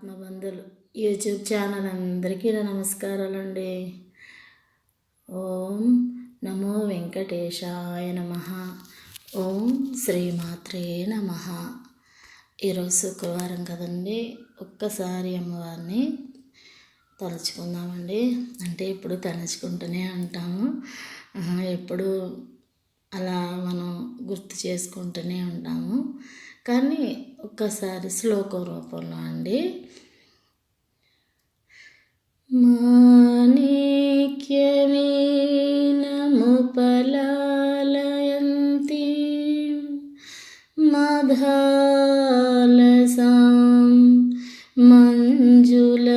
ఆత్మబంధులు. YouTube channel అందరికీ నా నమస్కారాలండి. ఓం నమో వెంకటేశాయ నమ. ఓం శ్రీమాత్రే నమ. ఈరోజు శుక్రవారం కదండి. ఒక్కసారి అమ్మవారిని తలుచుకుందామండి. అంటే ఇప్పుడు తలుచుకుంటూనే ఉంటాము. ఎప్పుడు అలా మనం గుర్తు చేసుకుంటూనే ఉంటాము. కానీ ఒక్కసారి శ్లోకం రూపంలో అండి. माणिक्यवीनमुपलालयन्ति मधालसां मञ्जुलवाग्निलासं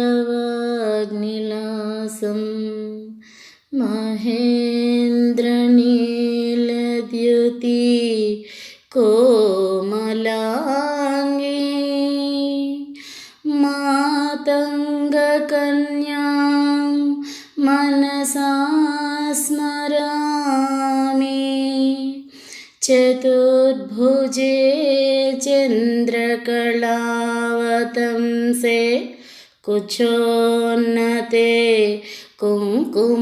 कन्यां मनसा स्मरामि चतुर्भुजे चन्द्रकलावतंसे कुचोन्नते कुङ्कुमरागशोने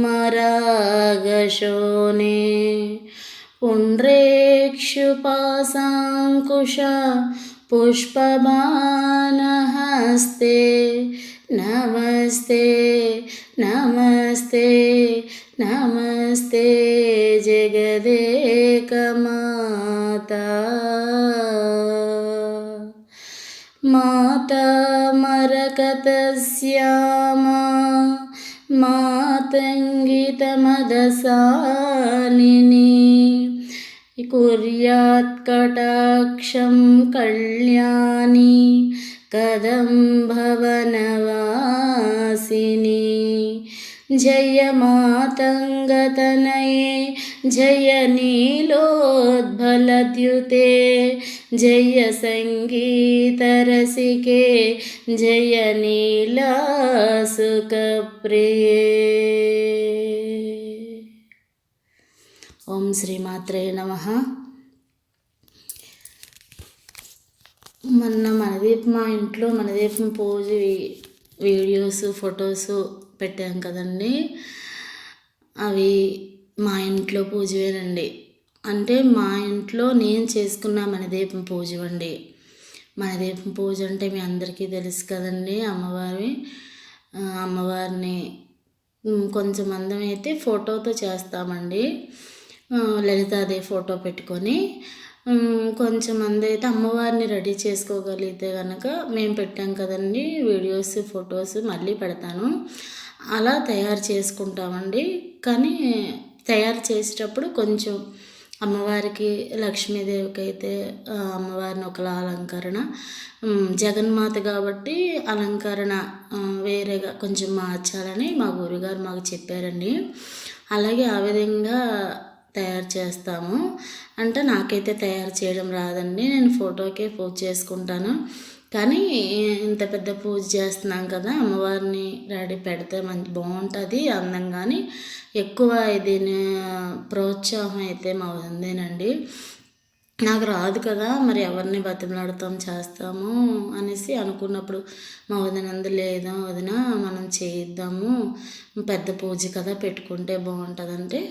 पुण्ड्रेक्षुपासाङ्कुश पुष्पबाणहस्ते नमस्ते नमस्ते नमस्ते जगदेकमाता माता मरकतस्यामा मातङ्गितमदसानिनी कुर्यात् कटाक्षं कल्याणी कदम्भवनवासिनी जय मातङ्गतनये जय नीलोद्भलद्युते जय सङ्गीतरसिके जय नीलासुखप्रिये ॐ श्रीमात्रे नमः। మొన్న మనదీప్ మా ఇంట్లో మనదీపం పూజ వీడియోస్ ఫొటోస్ పెట్టాం కదండి. అవి మా ఇంట్లో పూజవేనండి అంటే మా ఇంట్లో నేను చేసుకున్న మనదీపం పూజ అండి. మనదీపం పూజ అంటే మీ అందరికీ తెలుసు కదండి అమ్మవారి. అమ్మవారిని కొంచెం అందం అయితే ఫోటోతో చేస్తామండి. లలితాదేవి ఫోటో పెట్టుకొని. కొంచెం మంది అయితే అమ్మవారిని రెడీ చేసుకోగలిగితే కనుక మేము పెట్టాం కదండి వీడియోస్ ఫొటోస్ మళ్ళీ పెడతాను. అలా తయారు చేసుకుంటామండి. కానీ తయారు చేసేటప్పుడు కొంచెం అమ్మవారికి లక్ష్మీదేవికి అయితే అమ్మవారిని ఒకలా అలంకరణ. జగన్మాత కాబట్టి అలంకరణ వేరేగా కొంచెం మార్చాలని మా గురుగారు మాకు చెప్పారండి. అలాగే ఆ విధంగా తయారు చేస్తాము. అంటే నాకైతే తయారు చేయడం రాదండి. నేను ఫోటోకే పూజ చేసుకుంటాను. కానీ ఇంత పెద్ద పూజ చేస్తున్నాం కదా అమ్మవారిని రెడీ పెడితే మంచి బాగుంటుంది అందంగాని ఎక్కువ దీని ప్రోత్సాహం అయితే మా ఉందేనండి నాకు రాదు కదా మరి ఎవరిని బతిమలాడతాం చేస్తాము అనేసి అనుకున్నప్పుడు మా వదినందు లేదా వదిన మనం చేయిద్దాము పెద్ద పూజ కదా పెట్టుకుంటే బాగుంటుందంటే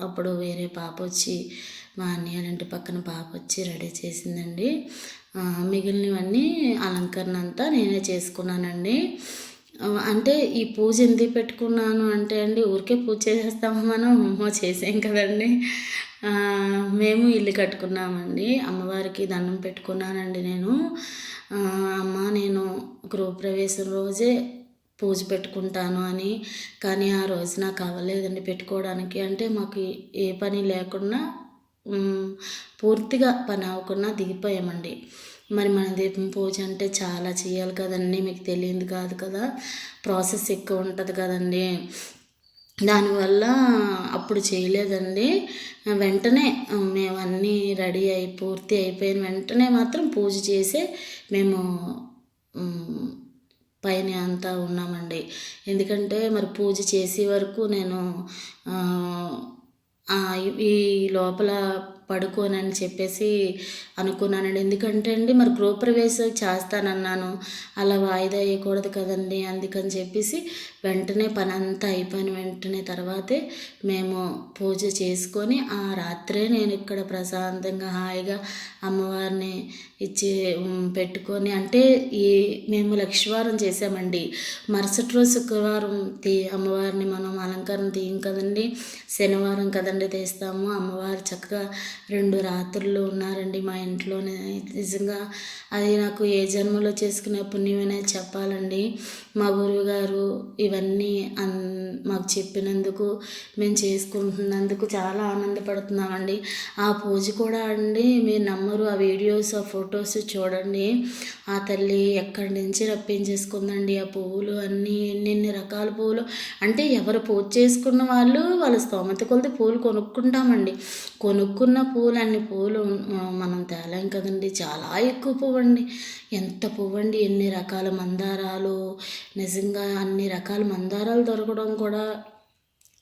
అప్పుడు వేరే పాప వచ్చి మా అన్నయ్య ఇంటి పక్కన పాప వచ్చి రెడీ చేసిందండి. మిగిలినవన్నీ అలంకరణ అంతా నేనే చేసుకున్నానండి. అంటే ఈ పూజ ఎందుకు పెట్టుకున్నాను అంటే అండి ఊరికే పూజ చేసేస్తామా మనం? అమ్మో చేసాం కదండి. మేము ఇల్లు కట్టుకున్నామండి. అమ్మవారికి దండం పెట్టుకున్నానండి నేను. అమ్మ నేను గృహప్రవేశం రోజే పూజ పెట్టుకుంటాను అని. కానీ ఆ రోజు నాకు అవ్వలేదండి పెట్టుకోవడానికి. అంటే మాకు ఏ పని లేకుండా పూర్తిగా పని అవ్వకుండా దిగిపోయామండి. మరి మన దీపం పూజ అంటే చాలా చేయాలి కదండి. మీకు తెలియదు కాదు కదా. ప్రాసెస్ ఎక్కువ ఉంటుంది కదండి. దానివల్ల అప్పుడు చేయలేదండి. వెంటనే మేము అన్నీ రెడీ అయి పూర్తి అయిపోయిన వెంటనే మాత్రం పూజ చేసే మేము పైన అంతా ఉన్నామండి. ఎందుకంటే మరి పూజ చేసే వరకు నేను ఈ లోపల పడుకోనని చెప్పేసి అనుకున్నానండి. ఎందుకంటే అండి మరి గృహప్రవేశం చేస్తానన్నాను. అలా వాయిదా వేయకూడదు కదండి అందుకని చెప్పేసి వెంటనే పని అంతా అయిపోయిన వెంటనే తర్వాతే మేము పూజ చేసుకొని ఆ రాత్రే నేను ఇక్కడ ప్రశాంతంగా హాయిగా అమ్మవారిని ఇచ్చి పెట్టుకొని అంటే ఈ మేము లక్షవారం చేసామండి మరుసటి రోజు శుక్రవారం తీ అమ్మవారిని మనం అలంకారం తీయం కదండి. శనివారం కదండి తీస్తాము. అమ్మవారు చక్కగా రెండు రాత్రులు ఉన్నారండి మా ఇంట్లోనే. నిజంగా అది నాకు ఏ జన్మలో చేసుకునే పుణ్యమనే చెప్పాలండి. మా గురువుగారు ఇవన్నీ అన్ మాకు చెప్పినందుకు మేము చేసుకుంటున్నందుకు చాలా ఆనందపడుతున్నామండి. ఆ పూజ కూడా అండి మీరు నమ్మరు ఆ వీడియోస్ ఆ ఫొటోస్ చూడండి. ఆ తల్లి ఎక్కడి నుంచి రప్పించేసుకుందండి? ఆ పువ్వులు అన్నీ ఎన్నెన్ని రకాల పువ్వులు? అంటే ఎవరు పూజ చేసుకున్న వాళ్ళు వాళ్ళ స్తోమత కొలిది పూలు కొనుక్కుంటామండి. కొనుక్కున్న పూలు అన్ని పూలు మనం తేలాం కదండి. చాలా ఎక్కువ పువ్వు అండి ఎంత పువ్వు అండి ఎన్ని రకాల మందారాలు. నిజంగా అన్ని రకాల మందారాలు దొరకడం కూడా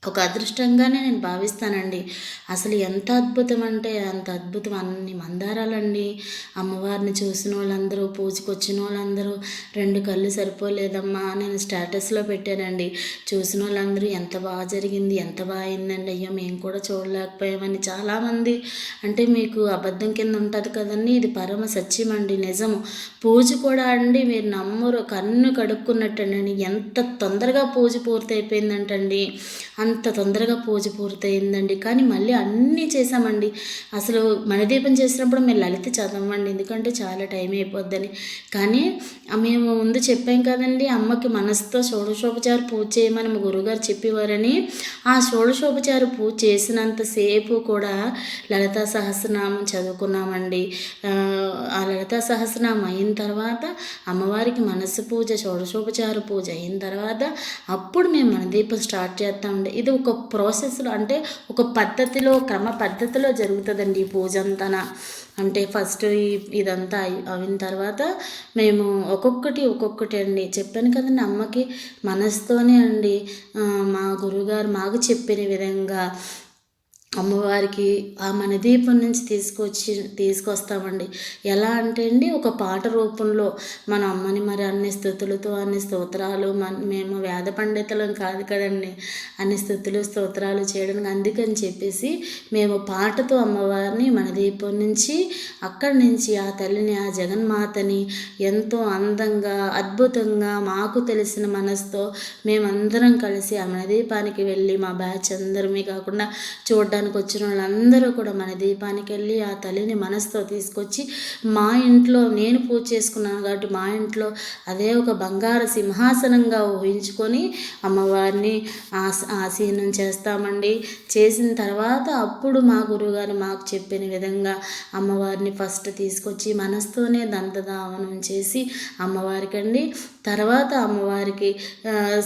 ఒక అదృష్టంగానే నేను భావిస్తానండి. అసలు ఎంత అద్భుతం అంటే అంత అద్భుతం. అన్ని మందారాలండి. అమ్మవారిని చూసిన వాళ్ళందరూ పూజకు వచ్చిన వాళ్ళందరూ రెండు కళ్ళు సరిపోలేదమ్మా నేను స్టేటస్లో పెట్టానండి. చూసిన వాళ్ళందరూ ఎంత బాగా జరిగింది ఎంత బాగా అయిందండి. అయ్యో మేము కూడా చూడలేకపోయామని చాలామంది అంటే మీకు అబద్ధం కింద ఉంటుంది కదండి. ఇది పరమ సత్యం అండి నిజము. పూజ కూడా అండి మీరు నమ్మరు. కన్ను కడుక్కున్నట్టండి. ఎంత తొందరగా పూజ పూర్తయిపోయిందంటండి. అంత అంత తొందరగా పూజ పూర్తయిందండి. కానీ మళ్ళీ అన్నీ చేసామండి అసలు మణిదీపం చేసినప్పుడు మేము లలిత చదవండి ఎందుకంటే చాలా టైం అయిపోద్దని. కానీ మేము ముందు చెప్పాం కదండి అమ్మకి మనసుతో షోడశోపచార పూజ చేయమని మా గురుగారు చెప్పేవారని. ఆ షోడశోపచార పూజ చేసినంతసేపు కూడా లలితా సహస్రనామం చదువుకున్నామండి. ఆ, ఆ లలితా సహస్రనామం అయిన తర్వాత అమ్మవారికి మనసు పూజ షోడశోపచార పూజ అయిన తర్వాత అప్పుడు మేము మన దీపం స్టార్ట్ చేస్తామండి. ఇది ఒక ప్రాసెస్లో అంటే ఒక పద్ధతిలో క్రమ పద్ధతిలో జరుగుతుందండి ఈ పూజ అంతా అంటే ఫస్ట్ ఇదంతా అయిన తర్వాత మేము ఒక్కొక్కటి ఒక్కొక్కటి అండి. చెప్పాను కదండి అమ్మకి మనసుతోనే అండి. మా గురుగారు మాకు చెప్పిన విధంగా అమ్మవారికి ఆ మన దీపం నుంచి తీసుకొచ్చి తీసుకొస్తామండి. ఎలా అంటే అండి ఒక పాట రూపంలో మన అమ్మని మరి అన్ని స్థుతులతో అన్ని స్తోత్రాలు మన మేము వేద పండితులం కాదు కదండి. అన్ని స్థుతులు స్తోత్రాలు చేయడానికి అందుకని చెప్పేసి మేము పాటతో అమ్మవారిని మన దీపం నుంచి అక్కడి నుంచి ఆ తల్లిని ఆ జగన్మాతని ఎంతో అందంగా అద్భుతంగా మాకు తెలిసిన మనసుతో మేమందరం కలిసి ఆ మన దీపానికి వెళ్ళి మా బ్యాచ్ అందరమే కాకుండా చూడడానికి వచ్చిన వాళ్ళందరూ కూడా మన దీపానికి వెళ్ళి ఆ తల్లిని మనసుతో తీసుకొచ్చి మా ఇంట్లో నేను పూజ చేసుకున్నాను కాబట్టి మా ఇంట్లో అదే ఒక బంగారు సింహాసనంగా ఊహించుకొని అమ్మవారిని ఆస ఆసీనం చేస్తామండి. చేసిన తర్వాత అప్పుడు మా గురువుగారు మాకు చెప్పిన విధంగా అమ్మవారిని ఫస్ట్ తీసుకొచ్చి మనసుతోనే దంతధావనం చేసి అమ్మవారికి అండి తర్వాత అమ్మవారికి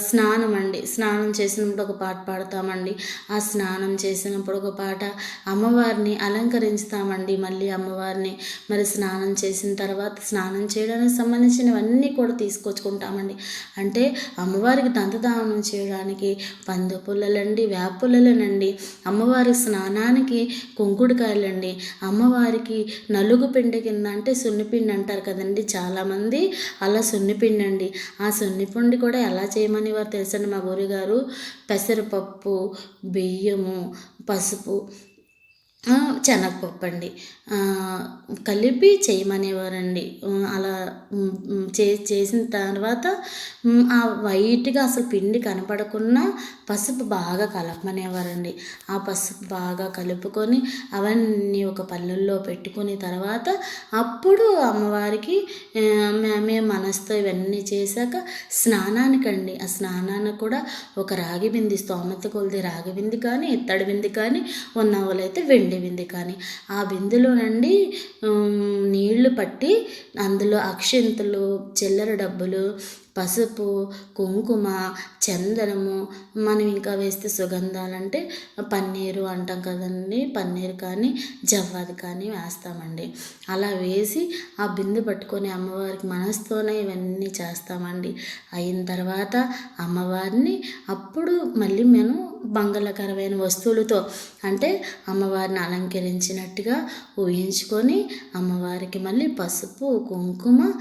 స్నానం అండి స్నానం చేసినప్పుడు ఒక పాట పాడతామండి. ఆ స్నానం చేసినప్పుడు ఒక పాట. అమ్మవారిని అలంకరించుతామండి మళ్ళీ అమ్మవారిని. మరి స్నానం చేసిన తర్వాత స్నానం చేయడానికి సంబంధించినవన్నీ కూడా తీసుకొచ్చుకుంటామండి. అంటే అమ్మవారికి దంతదానం చేయడానికి పందు పుల్లలండి వేప పుల్లలనండి. అమ్మవారి స్నానానికి కుంకుడుకాయలండి. అమ్మవారికి నలుగు పిండి కింద అంటే సున్నిపిండి అంటారు కదండి చాలామంది. అలా సున్నిపిండి అండి ఆ సున్నిపిండి కూడా ఎలా చేయమని వారు తెలుసండి మా గురుగారు పెసరపప్పు బియ్యము పసుపు ఆ, శనగపప్పు అండి కలిపి చేయమనేవారండి. అలా చే చేసిన తర్వాత ఆ వైట్గా అసలు పిండి కనపడకుండా పసుపు బాగా కలపమనేవారండి. ఆ పసుపు బాగా కలుపుకొని అవన్నీ ఒక పళ్ళల్లో పెట్టుకుని తర్వాత అప్పుడు అమ్మవారికి మేమే మే- మేము మనసుతో ఇవన్నీ చేశాక స్నానానికండి. ఆ స్నానానికి కూడా ఒక రాగి బింది స్తోమత కొలిది రాగి బింది కానీ ఇత్తడి బింది కానీ ఉన్న వాళ్ళైతే వెండి బింది కానీ ఆ బిందులో నుండి నీళ్ళు పట్టి అందులో అక్షింతలు చిల్లర డబ్బులు పసుపు కుంకుమ చందనము మనం ఇంకా వేస్తే సుగంధాలంటే పన్నీరు అంటాం కదండి. పన్నీరు కానీ జవ్వాది కానీ వేస్తామండి. అలా వేసి ఆ బిందె పట్టుకొని అమ్మవారికి మనసుతోనే ఇవన్నీ చేస్తామండి. అయిన తర్వాత అమ్మవారిని అప్పుడు మళ్ళీ మేము మంగళకరమైన వస్తువులతో అంటే అమ్మవారిని అలంకరించినట్టుగా ఊహించుకొని అమ్మవారికి మళ్ళీ పసుపు కుంకుమ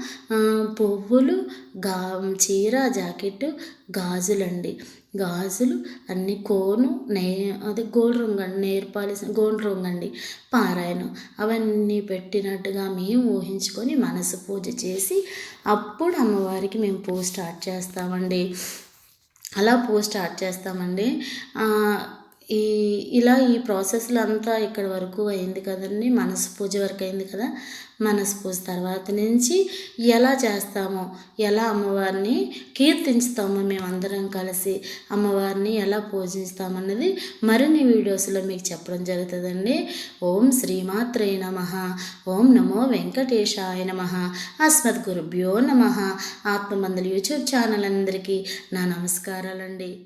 పువ్వులు గా చీర జాకెట్ గాజులండి. గాజులు అన్ని కోను నే అది గోల్డ్ రంగు అండి నేర్ గోల్డ్ రంగు అండి పారాయణం అవన్నీ పెట్టినట్టుగా మేము ఊహించుకొని మనసు పూజ చేసి అప్పుడు అమ్మవారికి మేము పూజ స్టార్ట్ చేస్తామండి. అలా పోస్ట్ స్టార్ట్ చేస్తామండి. ఈ ఇలా ఈ ప్రాసెస్లో అంతా ఇక్కడ వరకు అయింది కదండి. మనసు పూజ వరకు అయింది కదా. మనసు పూజ తర్వాత నుంచి ఎలా చేస్తామో ఎలా అమ్మవారిని కీర్తించుతామో మేమందరం కలిసి అమ్మవారిని ఎలా పూజిస్తామన్నది మరిన్ని వీడియోస్లో మీకు చెప్పడం జరుగుతుందండి. ఓం శ్రీమాత్రే నమ. ఓం నమో వెంకటేశాయ నమ. అస్మద్ గురుభ్యో నమ. ఆత్మమందుల యూట్యూబ్ ఛానల్ అందరికీ నా నమస్కారాలండి.